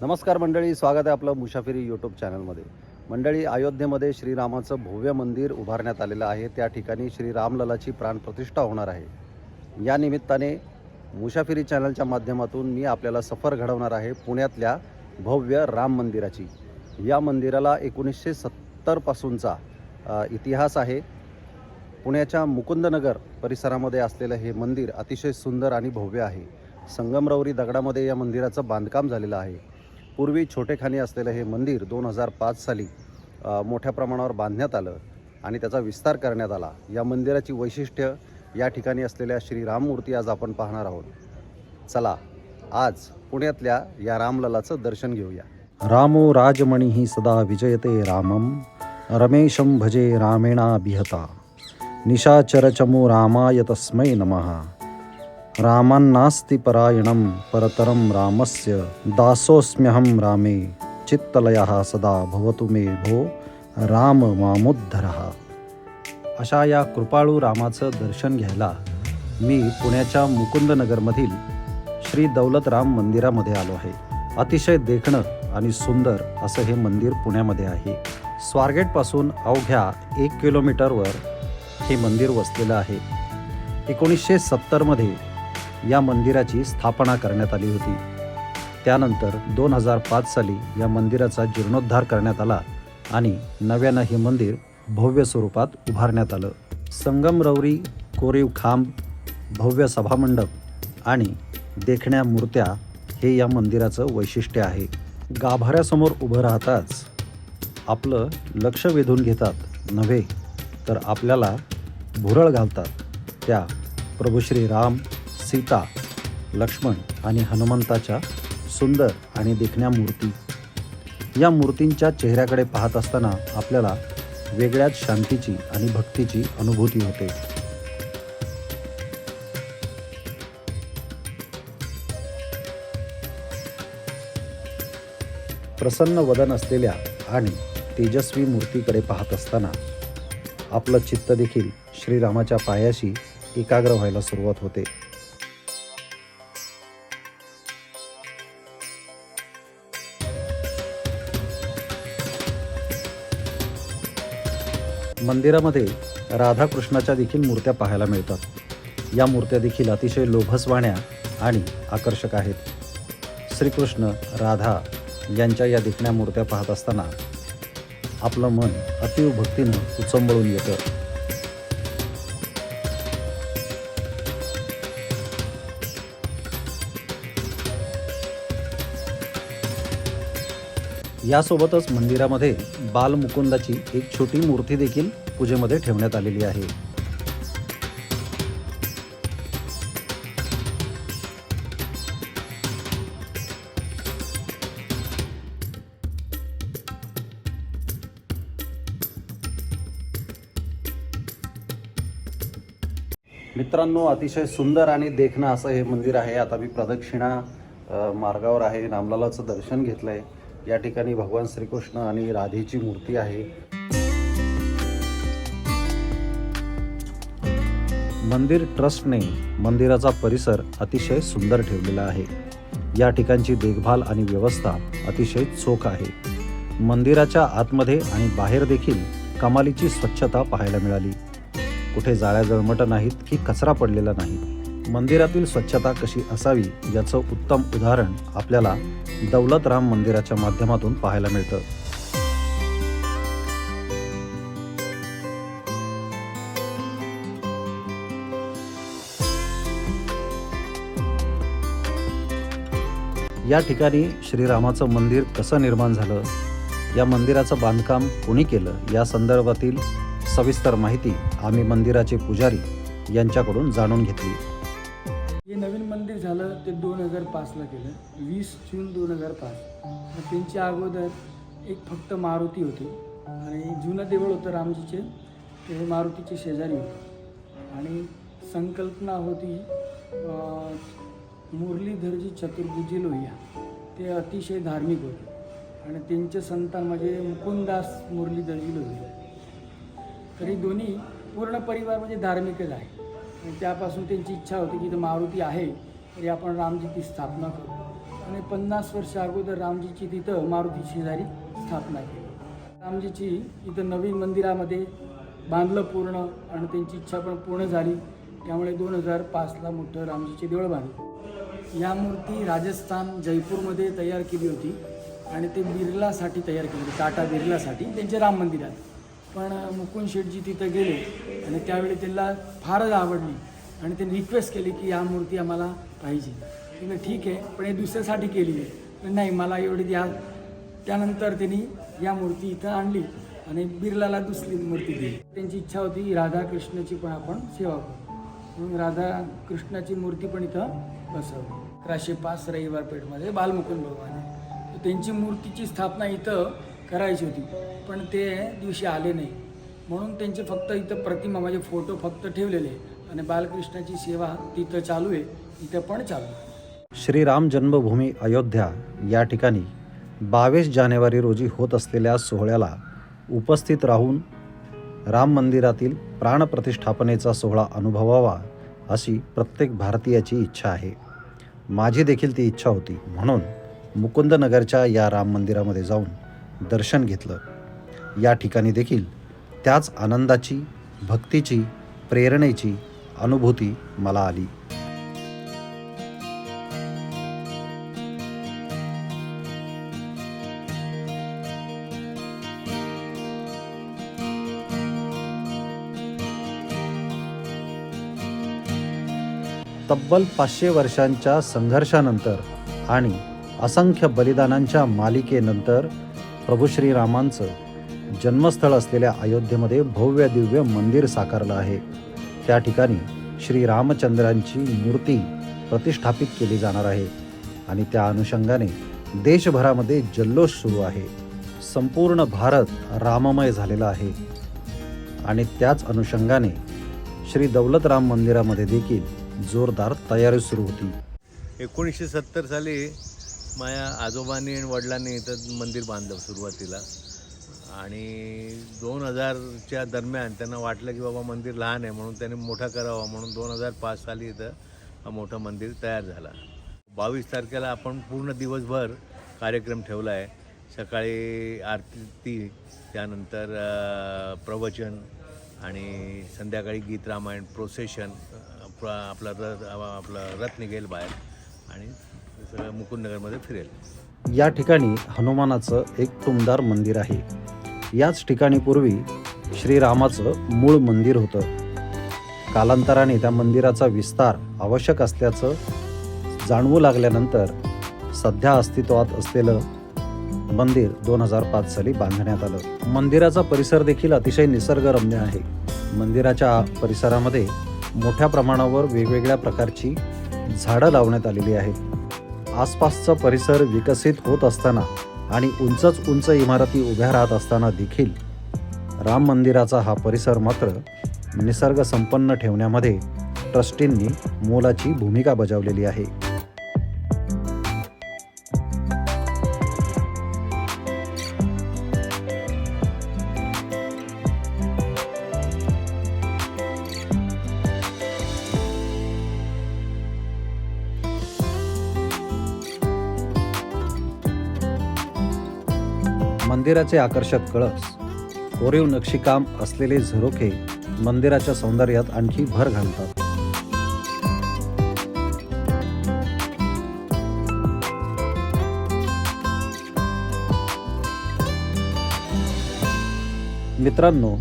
नमस्कार मंडळी स्वागत आहे आपलं मुसाफिरी यूट्यूब चॅनलमध्ये मंडळी अयोध्येमध्ये श्रीरामाचं भव्य मंदिर उभारण्यात आलेलं आहे. त्या ठिकाणी श्रीरामललाची प्राणप्रतिष्ठा होणार आहे. या निमित्ताने मुसाफिरी चॅनलच्या माध्यमातून मी आपल्याला सफर घडवणार आहे पुण्यातल्या भव्य राम मंदिराची. या मंदिराला एकोणीसशे सत्तरपासूनचा इतिहास आहे. पुण्याच्या मुकुंदनगर परिसरामध्ये असलेलं हे मंदिर अतिशय सुंदर आणि भव्य आहे. संगमरवरी दगडामध्ये या मंदिराचं बांधकाम झालेलं आहे. पूर्वी छोटेखानी असलेलं हे मंदिर दोन हजार पाच साली मोठ्या प्रमाणावर बांधण्यात आलं आणि त्याचा विस्तार करण्यात आला. या मंदिराची वैशिष्ट्य या ठिकाणी असलेल्या श्रीराममूर्ती आज आपण पाहणार आहोत. चला आज पुण्यातल्या या रामललाचं दर्शन घेऊया. रामो राजमणी सदा विजयते रामम रमेशं भजे रामेणा बिहता निशाचरचमो रामाय तस्मै नमः. रामान्नास्ति परायणं परतरं रामस्य दासोऽस्म्यहं रामे। चित्तलयः सदा भवतु मे भो राम मामोद्धरः। अशा या कृपाळू रामाचं दर्शन घ्यायला मी पुण्याच्या मुकुंदनगरमधील श्री दौलतराम मंदिरामध्ये आलो आहे. अतिशय देखणं आणि सुंदर असं हे मंदिर पुण्यामध्ये आहे. स्वारगेटपासून अवघ्या एक किलोमीटरवर हे मंदिर वसलेलं आहे. एकोणीसशे सत्तरमध्ये या मंदिराची स्थापना करण्यात आली होती. त्यानंतर दोन हजार पाच साली या मंदिराचा जीर्णोद्धार करण्यात आला आणि नव्यानं हे मंदिर भव्य स्वरूपात उभारण्यात आलं. संगमरवरी कोरीव खांब भव्य सभामंडप आणि देखण्या मूर्त्या हे या मंदिराचं वैशिष्ट्य आहे. गाभाऱ्यासमोर उभं राहताच आपलं लक्ष वेधून घेतात नव्हे तर आपल्याला भुरळ घालतात त्या प्रभू श्री राम सीता लक्ष्मण आणि हनुमंताच्या सुंदर आणि देखण्या मूर्ती. या मूर्तींच्या चेहऱ्याकडे पाहत असताना आपल्याला वेगळ्याच शांतीची आणि भक्तीची अनुभूती होते. प्रसन्न वदन असलेल्या आणि तेजस्वी मूर्तीकडे पाहत असताना आपलं चित्त देखील श्रीरामाच्या पायाशी एकाग्र व्हायला सुरुवात होते. मंदिरामध्ये राधाकृष्णाच्या देखील मूर्त्या पाहायला मिळतात. या मूर्त्या देखील अतिशय लोभसवाण्या आणि आकर्षक आहेत. श्रीकृष्ण राधा यांच्या या दिखण्या मूर्त्या पाहत असताना आपलं मन अतीव भक्तीनं उचंबळून येतं. यासोबतच मंदिरामध्ये बालमुकुंदाची एक छोटी मूर्ती देखील पूजेमध्ये ठेवण्यात आलेली आहे. मित्रांनो अतिशय सुंदर आणि देखणं असं हे मंदिर आहे. आता मी प्रदक्षिणा मार्गावर आहे. रामलालाचं दर्शन घेतलंय. या ठिकाणी भगवान श्रीकृष्ण आणि राधेची मूर्ती आहे. मंदिर ट्रस्टने मंदिराचा परिसर अतिशय सुंदर ठेवलेला आहे. या ठिकाणची देखभाल आणि व्यवस्था अतिशय चोख आहे. मंदिराच्या आतमध्ये आणि बाहेर देखील कमालीची स्वच्छता पाहायला मिळाली. कुठे जाळ्या जळमट नाहीत की कचरा पडलेला नाही. मंदिरातील स्वच्छता कशी असावी याचं उत्तम उदाहरण आपल्याला दौलतराम मंदिराच्या माध्यमातून पाहायला मिळतं. या ठिकाणी श्रीरामाचं मंदिर कसं निर्माण झालं? या मंदिराचं बांधकाम कोणी केलं? या संदर्भातील सविस्तर माहिती आम्ही मंदिराचे पुजारी यांच्याकडून जाणून घेतली. नवीन मंदिर झालं ते दोन हजार पाचला केलं. वीस जून दोन हजार पाच. त्यांच्या अगोदर एक फक्त मारुती होती. आणि जुनं देवळ होतं रामजीचे ते मारुतीचे शेजारी होते. आणि संकल्पना होती मुरलीधरजी चतुर्भुजी लोहिया. ते अतिशय धार्मिक होते. आणि त्यांचे संतान म्हणजे मुकुंदास मुरलीधरजी लोहिया. तरी दोन्ही पूर्ण परिवार म्हणजे धार्मिकच आहे. त्यापासून त्यांची इच्छा होती की इथं मारुती आहे तरी आपण रामजीची स्थापना करू. आणि पन्नास वर्ष अगोदर रामजीची तिथं मारुती शेजारी स्थापना केली. रामजीची इथं नवीन मंदिरामध्ये बांधलं पूर्ण आणि त्यांची इच्छा पण पूर्ण झाली. त्यामुळे दोन हजार पाचला मोठं रामजीचे देऊळ बांधलं. या मूर्ती राजस्थान जयपूरमध्ये तयार केली होती आणि ते बिर्लासाठी तयार केली होती टाटा बिर्लासाठी. त्यांचे राम मंदिरात पण मुकुंद शेठजी तिथं गेले आणि त्यावेळी त्यांना फारच आवडली आणि त्यांनी रिक्वेस्ट केली की या मूर्ती आम्हाला पाहिजे. तिने ठीक आहे पण हे दुसऱ्यासाठी केली आहे. पण नाही मला एवढी द्या. त्यानंतर त्यांनी या मूर्ती इथं आणली आणि बिर्लाला दुसरी मूर्ती दिली. त्यांची इच्छा होती राधाकृष्णाची पण आपण सेवा करू. म्हणून राधा कृष्णाची मूर्ती पण इथं बसवली. अकराशे पाच रविवार पेठमध्ये बालमुकुंद भगवान आहे त्यांची मूर्तीची स्थापना इथं करायची होती. पण ते दिवशी आले नाही. म्हणून त्यांचे फक्त इथं प्रतिमा म्हणजे फोटो फक्त ठेवलेले आणि बालकृष्णाची सेवा तिथं चालू आहे. इथं पण चालू आहे. श्रीराम जन्मभूमी अयोध्या या ठिकाणी बावीस जानेवारी रोजी होत असलेल्या सोहळ्याला उपस्थित राहून राम मंदिरातील प्राणप्रतिष्ठापनेचा सोहळा अनुभवावा अशी प्रत्येक भारतीयाची इच्छा आहे. माझी देखील ती इच्छा होती. म्हणून मुकुंदनगरच्या या राम मंदिरामध्ये जाऊन दर्शन घेतलं. या ठिकाणी देखील त्याच आनंदाची भक्तीची प्रेरणेची अनुभूती मला आली. तब्बल पाचशे वर्षांच्या संघर्षानंतर आणि असंख्य बलिदानांच्या मालिकेनंतर प्रभू श्रीरामांचं जन्मस्थळ असलेल्या अयोध्येमध्ये भव्य दिव्य मंदिर साकारलं आहे. त्या ठिकाणी श्रीरामचंद्रांची मूर्ती प्रतिष्ठापित केली जाणार आहे आणि त्या अनुषंगाने देशभरामध्ये जल्लोष सुरू आहे. संपूर्ण भारत राममय झालेला आहे. आणि त्याच अनुषंगाने श्री दौलतराम मंदिरामध्ये देखील जोरदार तयारी सुरू होती. एकोणीसशे सत्तर साली माझ्या आजोबांनी आणि वडिलांनी इथं मंदिर बांधलं सुरुवातीला. आणि दोन हजारच्या दरम्यान त्यांना वाटलं की बाबा मंदिर लहान आहे म्हणून त्यांनी मोठा करावा म्हणून दोन हजार पाच साली इथं हा मोठं मंदिर तयार झाला. बावीस तारखेला आपण पूर्ण दिवसभर कार्यक्रम ठेवला आहे. सकाळी आरती त्यानंतर प्रवचन आणि संध्याकाळी गीत रामायण प्रोसेशन प्र आपला रथ आपलं रथ निघेल बाहेर. आणि मुकुंदनगरमध्ये फिरेल. या ठिकाणी हनुमानाचं एक टुमदार मंदिर आहे. याच ठिकाणी पूर्वी श्रीरामाचं मूळ मंदिर होतं. कालांतराने त्या मंदिराचा विस्तार आवश्यक असल्याचं जाणवू लागल्यानंतर सध्या अस्तित्वात असलेलं मंदिर दोन हजार पाच साली बांधण्यात आलं. मंदिराचा परिसर देखील अतिशय निसर्गरम्य आहे. मंदिराच्या परिसरामध्ये मोठ्या प्रमाणावर वेगवेगळ्या प्रकारची झाडं लावण्यात आलेली आहेत. आसपासचा परिसर विकसित होत असताना आणि उंचच उंच इमारती उभ्या राहत असताना देखील राम मंदिराचा हा परिसर मात्र निसर्ग संपन्न ठेवण्यामध्ये ट्रस्टींनी मोलाची भूमिका बजावलेली आहे. मंदिराचे आकर्षक कळस कोरीव नक्षीकाम असलेले झरोखे मंदिराच्या सौंदर्यात आणखी भर घालतात. मित्रांनो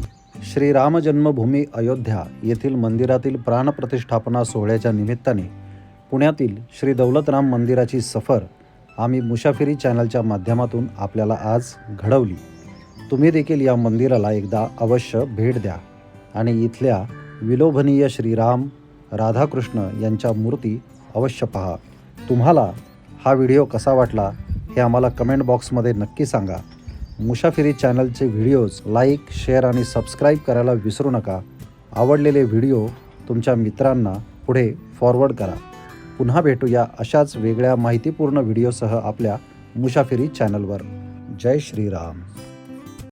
श्रीराम जन्मभूमी अयोध्या येथील मंदिरातील प्राणप्रतिष्ठापना सोहळ्याच्या निमित्ताने पुण्यातील श्री दौलतराम मंदिराची सफर आम्ही मुसाफिरी चॅनलच्या माध्यमातून आपल्याला आज घडवली. तुम्ही देखील या मंदिराला एकदा अवश्य भेट द्या आणि इथल्या विलोभनीय श्रीराम राधाकृष्ण यांच्या मूर्ती अवश्य पहा. तुम्हाला हा व्हिडिओ कसा वाटला हे आम्हाला कमेंट बॉक्समध्ये नक्की सांगा. मुसाफिरी चॅनलचे व्हिडिओज लाईक शेअर आणि सबस्क्राईब करायला विसरू नका. आवडलेले व्हिडिओ तुमच्या मित्रांना पुढे फॉरवर्ड करा. पुन्हा भेटूया अशाच वेगळ्या माहितीपूर्ण व्हिडिओसह आपल्या मुशाफिरी चॅनलवर. जय श्रीराम.